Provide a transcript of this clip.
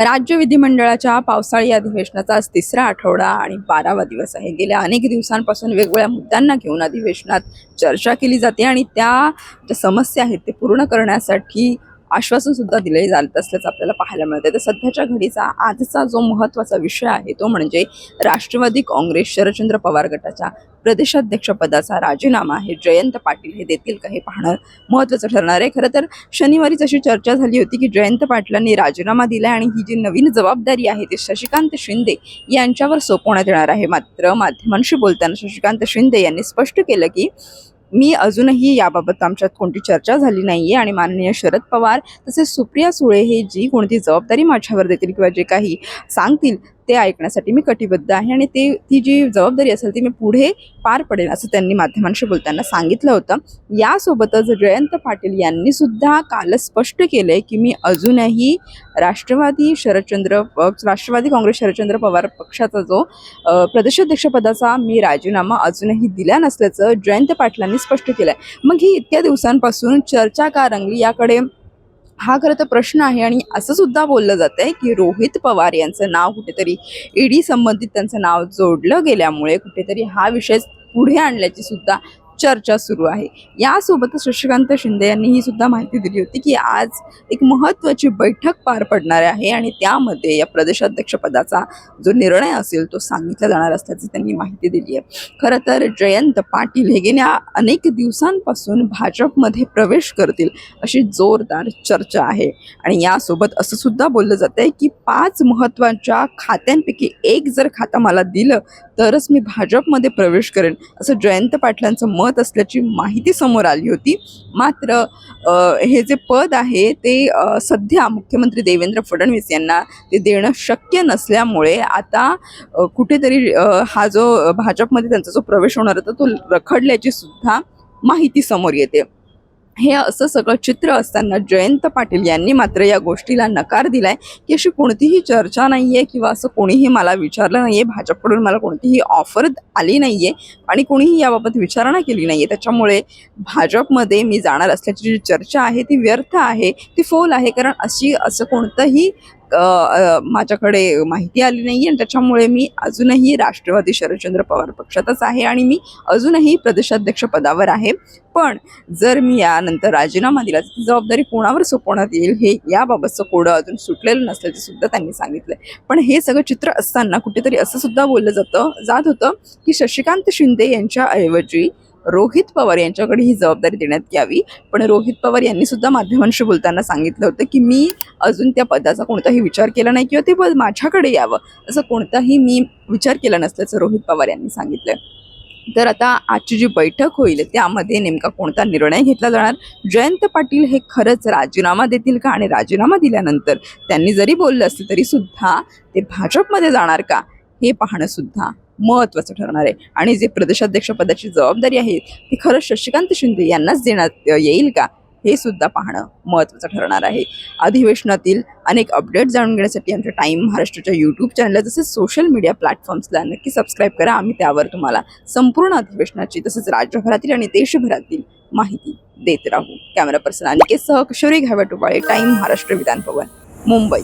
राज्य विधिमंडळाच्या पावसाळी अधिवेशनाचा आज तिसरा आठवडा आणि बारावा दिवस आहे. गेल्या अनेक दिवसांपासून वेगवेगळ्या मुद्द्यांना घेऊन अधिवेशनात चर्चा केली जाते आणि त्या ज्या समस्या आहेत ते पूर्ण करण्यासाठी आश्वासन सुद्धा दिले जात असल्याचं आपल्याला पाहायला मिळतं तर सध्याच्या घडीचा आजचा जो महत्त्वाचा विषय आहे तो म्हणजे राष्ट्रवादी काँग्रेस शरदचंद्र पवार गटाच्या प्रदेशाध्यक्षपदाचा राजीनामा हे जयंत पाटील हे देतील का हे पाहणं महत्त्वाचं ठरणार आहे. खरं तर शनिवारीच अशी चर्चा झाली होती की जयंत पाटलांनी राजीनामा दिला आणि ही जी नवीन जबाबदारी आहे ती शशिकांत शिंदे यांच्यावर सोपवण्यात येणार आहे. मात्र माध्यमांशी बोलताना शशिकांत शिंदे यांनी स्पष्ट केलं की मी अजूनही याबाबत आमच्यात कोणती चर्चा झाली नाही आहे आणि माननीय शरद पवार तसेच सुप्रिया सुळे हे जी कोणती जबाबदारी माझ्यावर देतील किंवा जे काही सांगतील ते ऐकण्यासाठी मी कटिबद्ध आहे आणि ते ती जी जबाबदारी असेल ती मी पुढे पार पडेल असं त्यांनी माध्यमांशी बोलताना सांगितलं होतं. यासोबतच जयंत पाटील यांनी सुद्धा काल स्पष्ट केलं आहे की मी अजूनही राष्ट्रवादी शरदचंद्र राष्ट्रवादी काँग्रेस शरदचंद्र पवार पक्षाचा जो प्रदेशाध्यक्षपदाचा मी राजीनामा अजूनही दिला नसल्याचं जयंत पाटलांनी स्पष्ट केलं आहे मग ही इतक्या दिवसांपासून चर्चा का रंगली? याकडे हा खरं तर प्रश्न आहे आणि असं सुद्धा बोललं जात आहे की रोहित पवार यांचं नाव कुठेतरी ईडी संबंधित त्यांचं नाव जोडलं गेल्यामुळे कुठेतरी हा विषय पुढे आणल्याची सुद्धा चर्चा सुरू आहे. यासोबतच शशिकांत शिंदे यांनी ही सुद्धा माहिती दिली होती की आज एक महत्त्वाची बैठक पार पडणार आहे आणि त्यामध्ये या प्रदेशाध्यक्षपदाचा जो निर्णय असेल तो सांगितला जाणार असल्याची त्यांनी माहिती दिली आहे. खरं तर जयंत पाटील हे गेल्या अनेक दिवसांपासून भाजपमध्ये प्रवेश करतील अशी जोरदार चर्चा आहे. आणि यासोबत असं सुद्धा बोललं जात आहे की पाच महत्त्वाच्या खात्यांपैकी एक जर खातं मला दिलं तरच मी भाजपमध्ये प्रवेश करेन असं जयंत पाटलांचं मत असल्याची माहिती समोर आली होती. मात्र हे जे पद आहे ते सध्या मुख्यमंत्री देवेंद्र फडणवीस यांना ते देणं शक्य नसल्यामुळे आता कुठेतरी हा जो भाजपमध्ये त्यांचा जो प्रवेश होणार होता तो रखडल्याची सुद्धा माहिती समोर येते. हे असं सगळं चित्र असताना जयंत पाटील यांनी मात्र या गोष्टीला नकार दिलाय की अशी कोणतीही चर्चा नाही आहे किंवा असं कोणीही मला विचारलं नाहीये भाजपकडून मला कोणतीही ऑफर आली नाहीये आणि कोणीही याबाबत विचारणा केली नाहीये. त्याच्यामुळे भाजपमध्ये मी जाणार असल्याची जी चर्चा आहे ती व्यर्थ आहे ती फोल आहे. कारण अशी असं कोणतंही माझ्याकडे माहिती आली नाही आणि त्याच्यामुळे मी अजूनही राष्ट्रवादी शरदचंद्र पवार पक्षातच आहे आणि मी अजूनही प्रदेशाध्यक्ष पदावर आहे. पण जर मी यानंतर राजीनामा दिला तर जबाबदारी कोणावर सोपवण्यात येईल हे याबाबतचं कोडं अजून सुटलेलं नसल्याचं सुद्धा त्यांनी सांगितलं पण हे सगळं चित्र असताना कुठेतरी असं सुद्धा बोललं जातं जात होतं की शशिकांत शिंदे यांच्याऐवजी रोहित पवार यांच्याकडे ही जबाबदारी देण्यात यावी. पण रोहित पवार यांनी सुद्धा माध्यमांशी बोलताना सांगितलं होतं की मी अजून त्या पदाचा कोणताही विचार केला नाही किंवा ते पद माझ्याकडे यावं असं कोणताही मी विचार केला नसल्याचं रोहित पवार यांनी सांगितलं तर आता आजची जी बैठक होईल त्यामध्ये नेमका कोणता निर्णय घेतला जाणार? जयंत पाटील हे खरंच राजीनामा देतील का? आणि राजीनामा दिल्यानंतर त्यांनी जरी बोललं असलं तरीसुद्धा ते भाजपमध्ये जाणार का? हे पाहणंसुद्धा महत्त्वाचं ठरणार आहे. आणि जे प्रदेशाध्यक्षपदाची जबाबदारी आहे ती खरंच शशिकांत शिंदे यांनाच देण्यात येईल का? हे सुद्धा पाहणं महत्त्वाचं ठरणार आहे. अधिवेशनातील अनेक अपडेट जाणून घेण्यासाठी आमच्या टाईम महाराष्ट्राच्या यूट्यूब चॅनलला तसेच सोशल मीडिया प्लॅटफॉर्म्सला नक्की सबस्क्राईब करा. आम्ही त्यावर तुम्हाला संपूर्ण अधिवेशनाची तसेच राज्यभरातील आणि देशभरातील माहिती देत राहू. कॅमेरा पर्सन अनिकेत सह किशोरी घावटुबाळे टाईम महाराष्ट्र विधान भवन मुंबई.